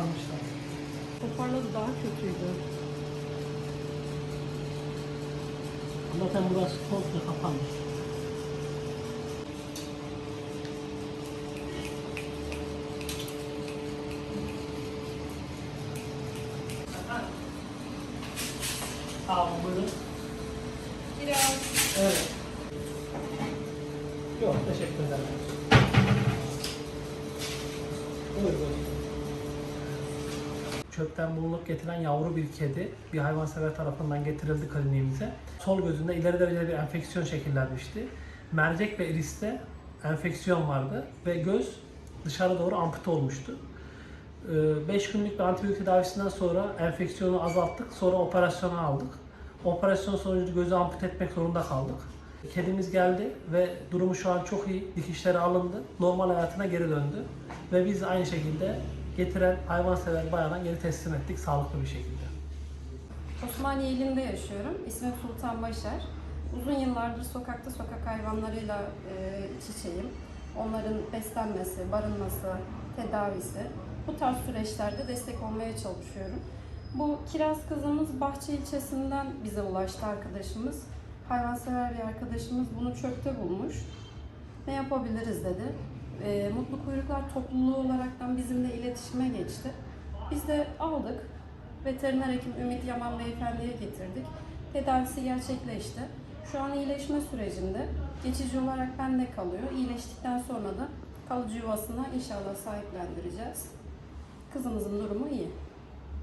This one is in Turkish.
kapanmışlar. Toparladı daha kötüydü. Zaten burası komple kapanmış. Tamam, buyurun. Biraz Evet. Yok, teşekkür ederim. Buyur, buyur. Çöpten bulunup getirilen yavru bir kedi bir hayvansever tarafından getirildi kliniğimize. Sol gözünde ileri derecede bir enfeksiyon şekillenmişti. Mercek ve iriste enfeksiyon vardı ve göz dışarı doğru ampute olmuştu. 5 günlük bir antibiyotik tedavisinden sonra enfeksiyonu azalttık. Sonra operasyona aldık. Operasyon sonucu gözü ampute etmek zorunda kaldık. Kedimiz geldi ve durumu şu an çok iyi. Dikişleri alındı. Normal hayatına geri döndü. Ve biz aynı şekilde getiren hayvansever bayana geri teslim ettik sağlıklı bir şekilde. Osmaniye ilinde yaşıyorum. İsmim Sultan Başar. Uzun yıllardır sokakta sokak hayvanlarıyla e, iç. Onların beslenmesi, barınması, tedavisi. Bu tarz süreçlerde destek olmaya çalışıyorum. Bu kiraz kızımız Bahçe ilçesinden bize ulaştı arkadaşımız. Hayvansever bir arkadaşımız bunu çöpte bulmuş. Ne yapabiliriz dedi. E, Mutlu Kuyruklar topluluğu olaraktan bizimle iletişime geçti. Biz de aldık. Veteriner hekim Ümit Yaman Beyefendi'ye getirdik. Tedavisi gerçekleşti. Şu an iyileşme sürecinde. Geçici olarak bende kalıyor. İyileştikten sonra da kalıcı yuvasına inşallah sahiplendireceğiz. Kızımızın durumu iyi.